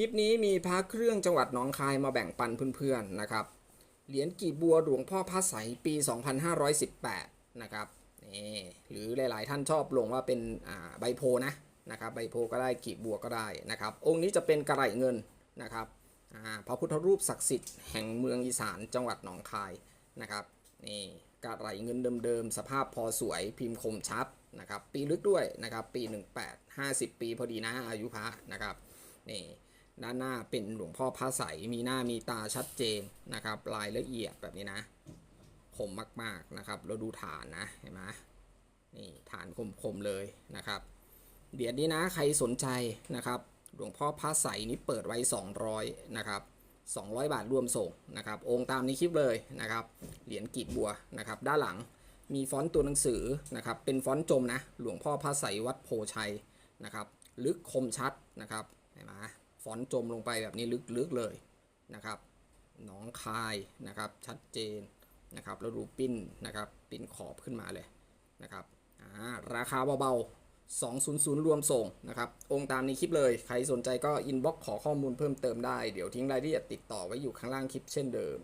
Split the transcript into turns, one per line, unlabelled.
คลิปนี้มีพระเครื่องจังหวัดหนองคายมาแบ่งปันเพื่อนๆนะครับ เหรียญกีบบัวหลวงพ่อพระใสยปี 2518 นะครับนี่หรือหลายๆท่านชอบลงว่าเป็นใบโพนะนะครับใบโพก็ได้กีบบัวก็ได้นะครับ องค์นี้จะเป็นกระไหลเงินนะครับพระพุทธรูปศักดิ์สิทธิ์แห่งเมืองอีสานจังหวัดหนองคายนะครับนี่กระไหลเงินเดิมๆ สภาพพอสวยพิมพ์คมชัดนะครับ ปีลึกด้วยนะครับ ปี 18 50 ปีพอดีนะอายุพระนะครับนี่ ด้านหน้าเป็นหลวงพ่อพระใสมีหน้ามีตาชัดเจนนะครับลายละเอียดแบบนี้นะคมมากๆนะครับ เราดูฐานนะเห็นไหมนี่ฐานคมๆเลยนะครับเหรียญนี้นะใครสนใจนะครับหลวงพ่อพระใสนี้เปิดไว้ 200นะครับ200 บาทรวมส่งนะครับ องค์ตามในคลิปเลยนะครับ เหรียญกีบบัวนะครับ ด้านหลังมีฟอนต์ตัวหนังสือนะครับ เป็นฟอนต์จมนะ หลวงพ่อพระใสวัดโพชัยนะครับ ลึกคมชัดนะครับเห็นไหม ฟอนต์จมลงไปแบบนี้ลึกๆเลยนะครับหนองคายนะครับชัดเจนนะครับแล้วดูปิ้นนะครับปิ้นขอบขึ้นมาเลยนะครับาราคาเบาๆ 200 รวมส่งนะครับองค์ตามในคลิปเลย ใครสนใจก็อินบ็อกขอข้อมูลเพิ่มเติมได้ เดี๋ยวทิ้งรายละเอียดติดต่อไว้อยู่ข้างล่างคลิปเช่นเดิม